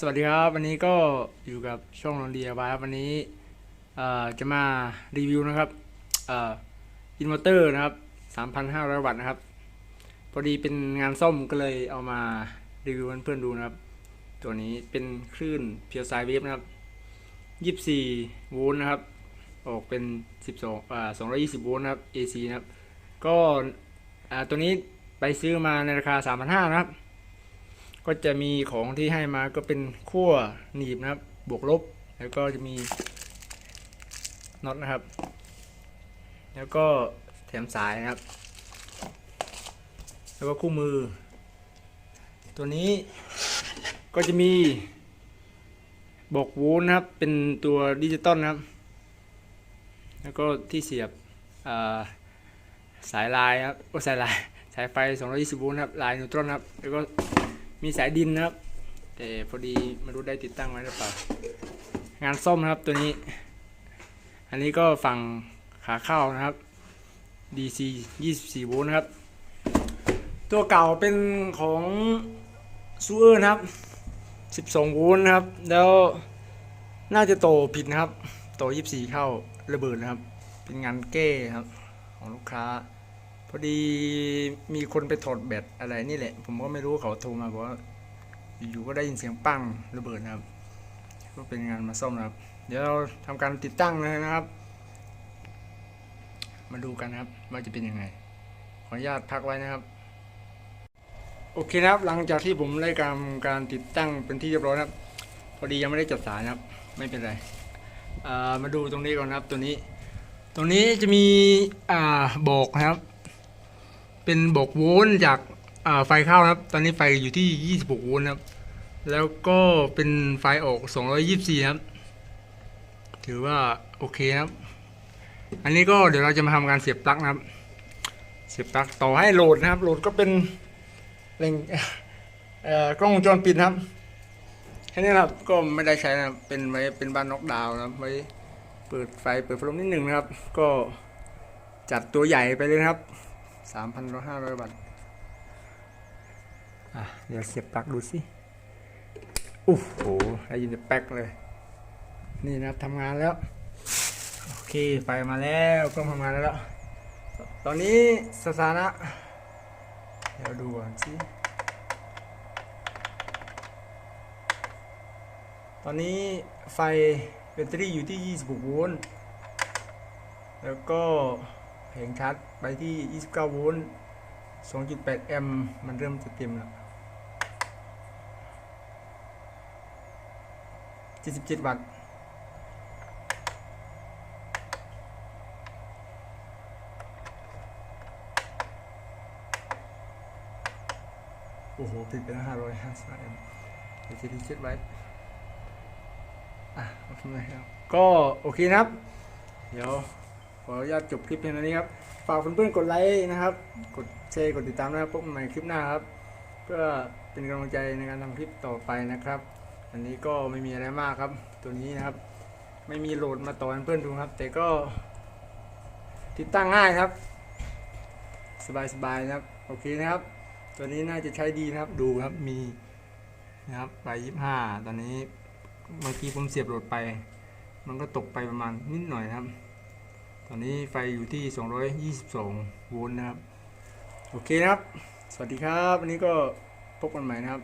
สวัสดีครับ วันนี้ก็อยู่กับช่องนนเดียบายครับวันนี้จะมารีวิวนะครับอินเวอร์เตอร์นะครับ 3,500 วัตต์นะครับ พอดีเป็นงานซ่อมก็เลยเอามารีวิวเพื่อนๆดูนะครับ ตัวนี้เป็นคลื่นเพียวไซเวฟนะครับ 24 โวลต์นะครับ ออกเป็น 12อ่า220 โวลต์นะครับ AC นะครับ ก็ตัวนี้ไปซื้อมาในราคา 3,500นะครับ ก็จะมีของที่ให้มาก็เป็นขั้วหนีบนะครับ บวกลบ แล้วก็จะมีน็อตนะครับ แล้วก็แถมสายนะครับ แล้วก็คู่มือ ตัวนี้ก็จะมีบอกวลต์นะครับ เป็นตัวดิจิตอลนะครับ แล้วก็ที่เสียบสายลายครับโอ้สายลายสายไฟ 220โวลต์ครับ ลายนิวตรอนนะครับ แล้วก็ มีสายดินนะครับ แต่พอดีไม่รู้ได้ติดตั้งไว้หรือเปล่า งานซ่อมนะครับตัวนี้ อันนี้ก็ฝั่งขาเข้านะครับ DC 24โวลต์นะครับ ตัวเก่าเป็นของซูเออร์นะครับ 12โวลต์นะครับ แล้วน่าจะโตผิดนะครับ โต 24 เข้าระเบิดนะครับ เป็นงานแก้ครับของลูกค้า พอดีมีคนไปถอดแบตอะไรนี่แหละ ผมก็ไม่รู้เขาโทรมาบอกว่าอยู่ๆก็ได้ยินเสียงปั้งระเบิดนะครับ ก็เป็นงานมาซ่อมนะครับ เดี๋ยวเราทำการติดตั้งเลยนะครับ มาดูกันนะครับว่าจะเป็นยังไง ขออนุญาตพักไว้นะครับ โอเคนะครับ หลังจากที่ผมได้การการติดตั้งเป็นที่เรียบร้อยนะครับ พอดียังไม่ได้จัดสายนะครับ ไม่เป็นไรมาดูตรงนี้ก่อนนะครับ ตัวนี้ ตรงนี้จะมีอ่าบอกนะครับ เป็นบอกโวลต์จากไฟเข้านะครับ ตอนนี้ไฟอยู่ที่ 26 โวลต์นะครับ แล้วก็เป็นไฟออก 224 ครับ ถือว่าโอเคครับ อันนี้ก็เดี๋ยวเราจะมาทำการเสียบปลั๊กนะครับ เสียบปลั๊กต่อให้โหลดนะครับ โหลดก็เป็นเร่งกล้องวงจรปิดครับ แค่นี้ครับ ก็ไม่ได้ใช้นะครับเป็นไว้เป็นบ้านน็อกดาวน์นะครับไว้เปิดไฟเปิดพัดลมนิดหนึ่งนะครับ ก็จัดตัวใหญ่ไปเลยครับ สามพันห้าร้อยบาทอะเดี๋ยวเสียบปลั๊กดูสิโอ้โหได้ยินแต่แป๊กเลย นี่นะทำงานแล้ว โอเค ไฟมาแล้วกล้องทำงานแล้ว ตอนนี้สถานะ เดี๋ยวดูก่อนสิ ตอนนี้ไฟแบตเตอรี่อยู่ที่ 26 โวลต์ แล้วก็ แผงชาร์จไปที่ 29 โวลต์ 2.8 แอมป์มันเริ่มจะเต็มแล้ว 77 วัตต์โอ้โหติดไปแล้ว550แอมป์เดี๋ยวจะดีเช็ดไว้อะโอเคครับ ก็โอเคนะครับ เดี๋ยว ขออนุญาตจบคลิปเพียงเท่านี้ครับ ฝากเพื่อนๆกดไลค์นะครับ กดแชร์ กดติดตามนะครับพบกันใหม่คลิปหน้าครับ เพื่อเป็นกำลังใจในการทำคลิปต่อไปนะครับ อันนี้ก็ไม่มีอะไรมากครับ ตัวนี้นะครับ ไม่มีโหลดมาต่อให้เพื่อนดูครับ แต่ก็ติดตั้งง่ายครับ สบายๆนะครับ โอเคนะครับ ตัวนี้น่าจะใช้ดีนะครับ ดูครับ มีนะครับไปยี่ห้าตอนนี้เมื่อกี้ผมเสียบโหลดไป มันก็ตกไปประมาณนิดหน่อยครับ ตอนนี้ไฟอยู่ที่ 222 โวลต์นะครับ โอเคนะครับ สวัสดีครับ วันนี้ก็พบกันใหม่นะครับ